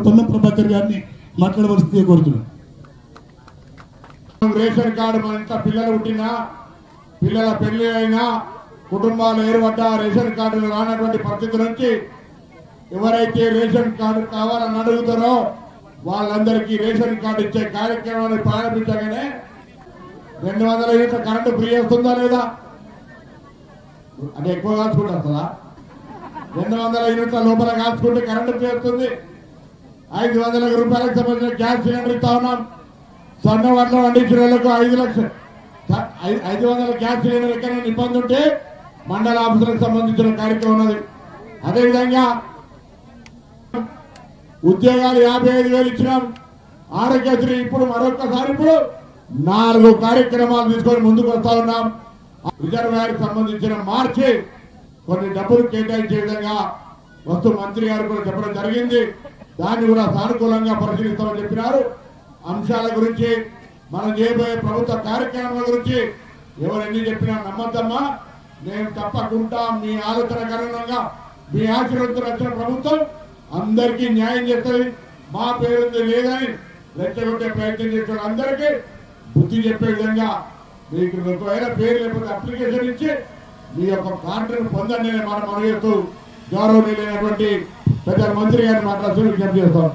పొన్నం ప్రభాకర్ గారిని మాట్లాడవలసింది కోరుతున్నాను ration card మన ఇంట్లో పిల్లలు పుట్టినా పిల్లల పెళ్ళి అయినా కుటుంబాలు ఏర్పడ్డా రేషన్ కార్డులు రానటువంటి పరిస్థితి నుంచి ఎవరైతే రేషన్ కార్డు కావాలని అడుగుతారో వాళ్ళందరికీ రేషన్ కార్డు ఇచ్చే కార్యక్రమాన్ని ప్రారంభించగానే రెండు వందల యూనిట్ల కరెంటు ఫ్రీ వస్తుందా లేదా? అంటే ఎక్కువ కాల్చుకుంటే వస్తుందా? రెండు వందల యూనిట్ల లోపల కాల్చుకుంటే కరెంటు ఫ్రీ వస్తుంది. ఐదు వందల రూపాయలకు సంబంధించిన గ్యాస్ సిలిండర్ ఇస్తా ఉన్నాం. సన్న వడ్లు వండించిన వాళ్ళకు ఐదు లక్షలు ఐదు వందల గ్యాస్ సిలిండర్ ఎక్కడైనా ఇబ్బంది ఉంటే మండల ఆఫీసులకు సంబంధించిన కార్యక్రమం ఉన్నది. అదేవిధంగా ఉద్యోగాలు యాభై ఐదు వేలు ఇచ్చినాం. ఆరోగ్యశ్రీ ఇప్పుడు మరొకసారి ఇప్పుడు నాలుగు కార్యక్రమాలు తీసుకొని ముందుకు వస్తా ఉన్నాం. రిజర్వాయర్కి సంబంధించిన మార్చి కొన్ని డబ్బులు కేటాయించే విధంగా వస్తు మంత్రి గారు కూడా చెప్పడం జరిగింది. దాన్ని కూడా సానుకూలంగా పరిశీలిస్తామని చెప్పినారు. అంశాల గురించి మనం చేయబోయే ప్రభుత్వ కార్యక్రమాల గురించి ఎవరెన్ని చెప్పినా నమ్మద్దమ్మా. మేము తప్పకుండా మీ ఆలోచన కారణంగా మీ ఆశీర్వదించిన వచ్చిన ప్రభుత్వం అందరికీ న్యాయం చేస్తుంది. మా పేరుంది లేదని రెచ్చగొట్టే ప్రయత్నం చేసిన అందరికీ బుద్ధి చెప్పే విధంగా మీకు ఒకవేళ పేరు లేకపోతే అప్లికేషన్ ఇచ్చి మీ యొక్క కార్డును పొందండి అని మనం మనవి చేస్తూ గౌరవనీయులైనటువంటి ప్రజల మంత్రి గారిని మాట్లాడుతూ విజ్ఞప్తి చేస్తాం.